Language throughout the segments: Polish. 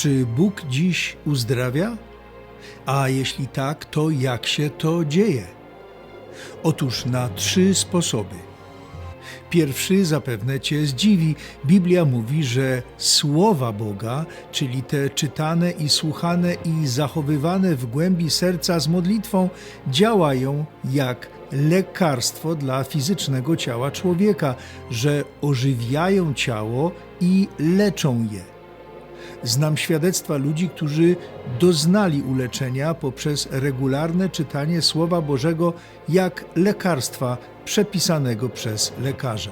Czy Bóg dziś uzdrawia? A jeśli tak, to jak się to dzieje? Otóż na trzy sposoby. Pierwszy zapewne Cię zdziwi. Biblia mówi, że słowa Boga, czyli te czytane i słuchane i zachowywane w głębi serca z modlitwą, działają jak lekarstwo dla fizycznego ciała człowieka, że ożywiają ciało i leczą je. Znam świadectwa ludzi, którzy doznali uleczenia poprzez regularne czytanie Słowa Bożego jak lekarstwa przepisanego przez lekarza.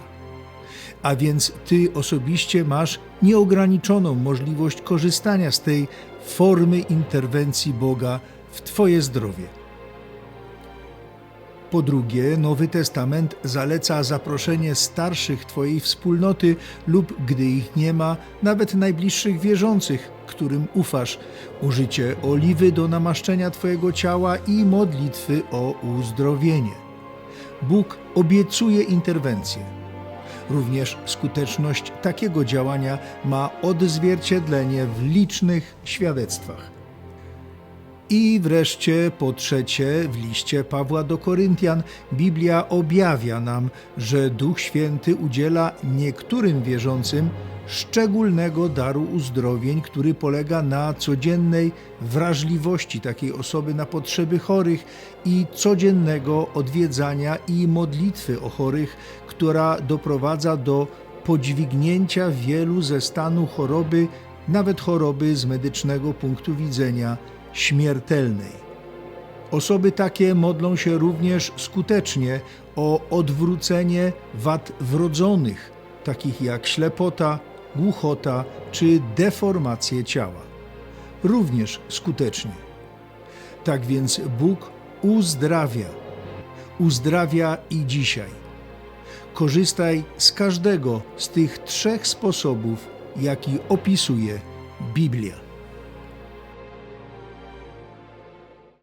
A więc ty osobiście masz nieograniczoną możliwość korzystania z tej formy interwencji Boga w Twoje zdrowie. Po drugie, Nowy Testament zaleca zaproszenie starszych Twojej wspólnoty lub, gdy ich nie ma, nawet najbliższych wierzących, którym ufasz, użycie oliwy do namaszczenia Twojego ciała i modlitwy o uzdrowienie. Bóg obiecuje interwencję. Również skuteczność takiego działania ma odzwierciedlenie w licznych świadectwach. I wreszcie po trzecie, w liście Pawła do Koryntian Biblia objawia nam, że Duch Święty udziela niektórym wierzącym szczególnego daru uzdrowień, który polega na codziennej wrażliwości takiej osoby na potrzeby chorych i codziennego odwiedzania i modlitwy o chorych, która doprowadza do podźwignięcia wielu ze stanu choroby, nawet choroby z medycznego punktu widzenia śmiertelnej. Osoby takie modlą się również skutecznie o odwrócenie wad wrodzonych, takich jak ślepota, głuchota czy deformacje ciała. Również skutecznie. Tak więc Bóg uzdrawia. Uzdrawia i dzisiaj. Korzystaj z każdego z tych trzech sposobów, jaki opisuje Biblia.